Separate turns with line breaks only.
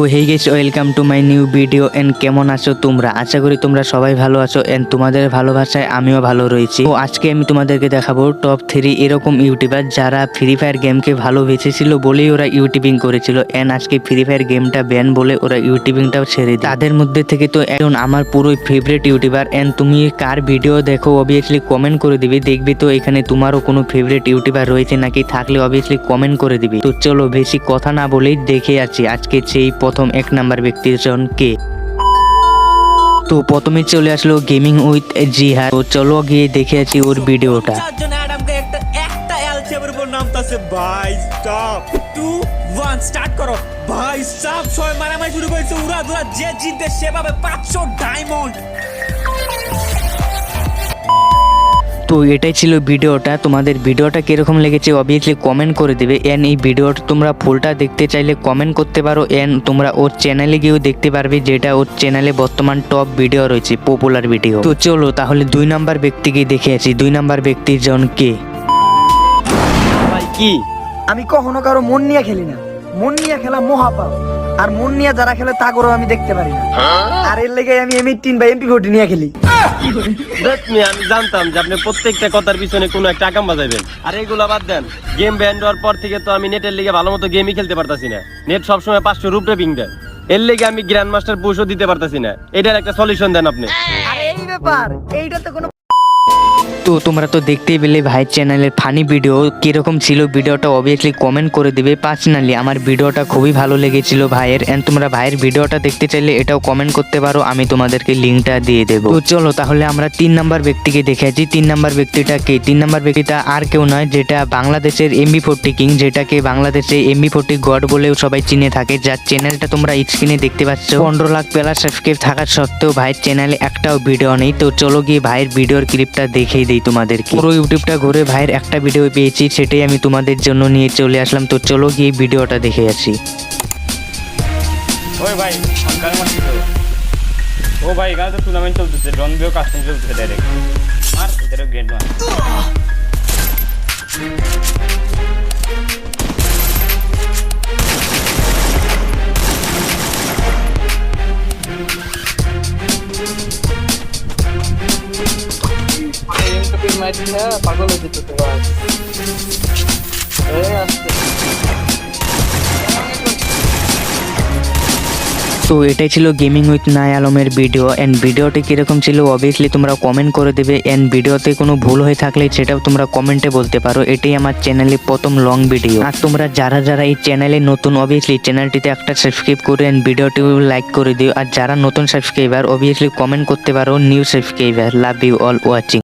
O hey guys welcome to my new video and কেমন আছো তোমরা? আশা করি তোমরা সবাই ভালো আছো এন্ড তোমাদের ভালোবাসায় আমিও ভালো রয়েছি। তো আজকে আমি তোমাদেরকে দেখাবো টপ থ্রি এরকম ইউটিউবার যারা ফ্রি ফায়ার গেমকে ভালোবেসেছিল বলেই ওরা ইউটিউবিং করেছিল এন্ড আজকে ফ্রি ফায়ার গেমটা ব্যান বলে ওরা ইউটিউবিংটাও ছেড়ে দেয় তাদের মধ্যে থেকে তো একজন আমার পুরোই ফেভারিট ইউটিউবার এন্ড তুমি কার ভিডিও দেখো অবভিয়াসলি কমেন্ট করে দিবি, দেখবি তো এখানে তোমারও কোনো ফেভারিট ইউটিউবার রয়েছে নাকি থাকলে অবভিয়াসলি কমেন্ট করে দিবি। তো চলো বেশি কথা না বলেই দেখে আছি আজকে সেই প্রথম এক নাম্বার ব্যক্তির জন কে? তো প্রথমে চলে আসলো গেমিং উইথ জিহাদ তো চলো গিয়ে দেখে আছি ওর ভিডিওটা।
ভাই স্টার্ট করো। ভাই দুরা যে সে পাঁচশো ডায়মন্ড
তো এটাই ছিল ভিডিওটা। তোমাদের ভিডিওটা কীরকম লেগেছে অবভিয়াসলি কমেন্ট করে দেবে। এন এই ভিডিওটা তোমরা ফুলটা দেখতে চাইলে কমেন্ট করতে পারো। এন তোমরা ওর চ্যানেলে গিয়েও দেখতে পারবে যেটা ওর চ্যানেলে বর্তমান টপ ভিডিও রয়েছে পপুলার ভিডিও তো চলো তাহলে দুই নাম্বার ব্যক্তিকে দেখে আছি দুই নাম্বার ব্যক্তির জন কে?
ভাই কি?
আমি কখনো কারও মন নিয়ে খেলি না। মন নিয়ে খেলা মহাপাপ। আর মন নিয়ে যারা খেলে তা করেও আমি দেখতে পারি না। আর এর লেগে আমি এম এইটিন বা এমপি ফোর্টি নিয়ে খেলি।
আমি জানতাম যে আপনি প্রত্যেকটা কথার পিছনে কোনো একটা আকাম বাজাইবেন। আর এইগুলা বাদ দেন গেম ব্যান্ড হওয়ার পর থেকে তো আমি নেটের লিগে ভালো মতো গেমই খেলতে পারতাছি না। নেট সবসময় পাঁচশো রুপ পিং দেয়। এর লিগে আমি গ্র্যান্ড মাস্টার পুষও দিতে পারতাছি না। এটার একটা সলিউশন দেন আপনি।
এই ব্যাপার এইটা তো কোনো
তো তোমরা তো দেখতেই পেলে ভাইয়ের চ্যানেলের ফানি ভিডিও কীরকম ছিল ভিডিওটা অবভিয়াসলি কমেন্ট করে দেবে। পার্সোনালি আমার ভিডিওটা খুবই ভালো লেগেছিল ভাইয়ের। অ্যান্ড তোমরা ভাইয়ের ভিডিওটা দেখতে চাইলে এটাও কমেন্ট করতে পারো, আমি তোমাদেরকে লিঙ্কটা দিয়ে দেবো। তো চলো তাহলে আমরা তিন নাম্বার ব্যক্তিকে দেখে আছি তিন নাম্বার ব্যক্তিটা কে? তিন নাম্বার ব্যক্তিটা আর কেউ নয়, যেটা বাংলাদেশের এমবি ফোর্টি কিং যেটাকে বাংলাদেশে এমবি ফোর্টি গড বলেও সবাই চিনে থাকে। যার চ্যানেলটা তোমরা স্ক্রিনে দেখতে পাচ্ছ। পনেরো লাখ প্লাস সাবস্ক্রাইব থাকার সত্ত্বেও ভাইয়ের চ্যানেলে একটাও ভিডিও নেই। তো চলো গিয়ে ভাইয়ের ভিডিওর ক্লিপটা দেখিয়ে দিই তোমাদেরকে। পুরো ইউটিউবটা ঘুরে ভাইয়ের একটা ভিডিও পেয়েছি সেটাই আমি তোমাদের জন্য নিয়ে চলে আসলাম। তো চলো গিয়ে ভিডিওটা দেখে আসি।
ওই ভাই ও ভাই এখানে তো টুর্নামেন্ট চলতেছে। ডন বিও কাস্টম চলতেছে ডাইরেক্ট আর এটারও গ্রেড ওয়ান
তো এটাই ছিল গেমিং উইথ নাই আলমের ভিডিও অ্যান্ড ভিডিওটি কীরকম ছিল? অবভিয়াসলি তোমরা কমেন্ট করে দেবে অ্যান্ড ভিডিওতে কোনো ভুল হয়ে থাকলে সেটাও তোমরা কমেন্টে বলতে পারো। এটাই আমার চ্যানেলে প্রথম লং ভিডিও আর তোমরা যারা যারা এই চ্যানেলে নতুন অবভিয়াসলি চ্যানেলটিতে একটা সাবস্ক্রাইব করে অ্যান্ড ভিডিওটি লাইক করে দিও। আর যারা নতুন সাবস্ক্রাইবার অবভিয়াসলি কমেন্ট করতে পারো new subscriber love you all watching